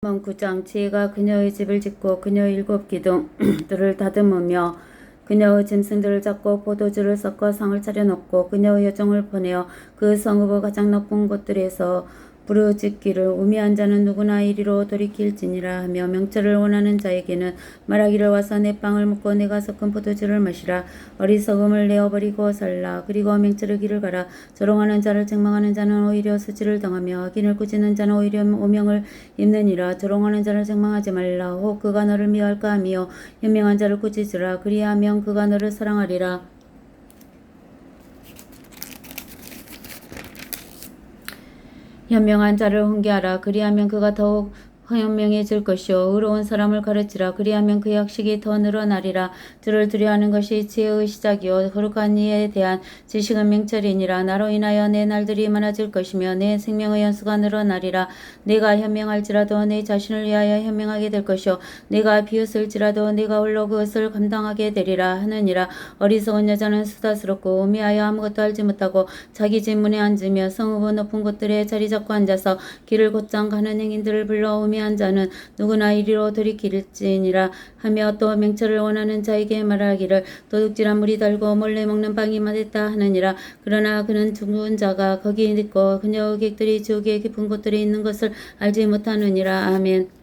만 9장 지혜가 그녀의 집을 짓고 그녀의 일곱 기둥들을 다듬으며 그녀의 짐승들을 잡고 포도주를 섞어 상을 차려놓고 그녀의 여종을 보내어 그 성읍의 가장 높은 곳들에서 부르짖기를 우미한 자는 누구나 이리로 돌이킬지니라 하며 명철을 원하는 자에게는 말하기를 와서 내 빵을 먹고 내가 섞은 포도주를 마시라. 어리석음을 내어버리고 살라. 그리고 명철의 길을 가라. 조롱하는 자를 책망하는 자는 오히려 수치를 당하며 악인을 꾸짖는 자는 오히려 오명을 입느니라. 조롱하는 자를 책망하지 말라. 혹 그가 너를 미워할까 하며 현명한 자를 꾸짖으라. 그리하면 그가 너를 사랑하리라 현명한 자를 훈계하라. 그리하면 그가 더욱 현명해질 것이요 의로운 사람을 가르치라. 그리하면 그의 학식이 더 늘어나리라. 주를 두려워하는 것이 지혜의 시작이요 거룩한 이에 대한 지식은 명철이니라. 나로 인하여 내 날들이 많아질 것이며 내 생명의 연수가 늘어나리라. 내가 현명할지라도 내 자신을 위하여 현명하게 될 것이요 내가 비웃을지라도 내가 홀로 그것을 감당하게 되리라 하느니라. 어리석은 여자는 수다스럽고 우미하여 아무것도 알지 못하고 자기 집문에 앉으며 성읍의 높은 곳들에 자리 잡고 앉아서 길을 곧장 가는 행인들을 불러 우미한 자는 누구나 이리로 돌이킬지니라 하며 또 명철을 원하는 자에게 말하기를 도둑질한 물이 달고 몰래 먹는 빵이 맛있다 하느니라. 그러나 그는 죽은 자가 거기 있고 그녀의 객들이 지옥의 깊은 곳들에 있는 것을 알지 못하느니라. 아멘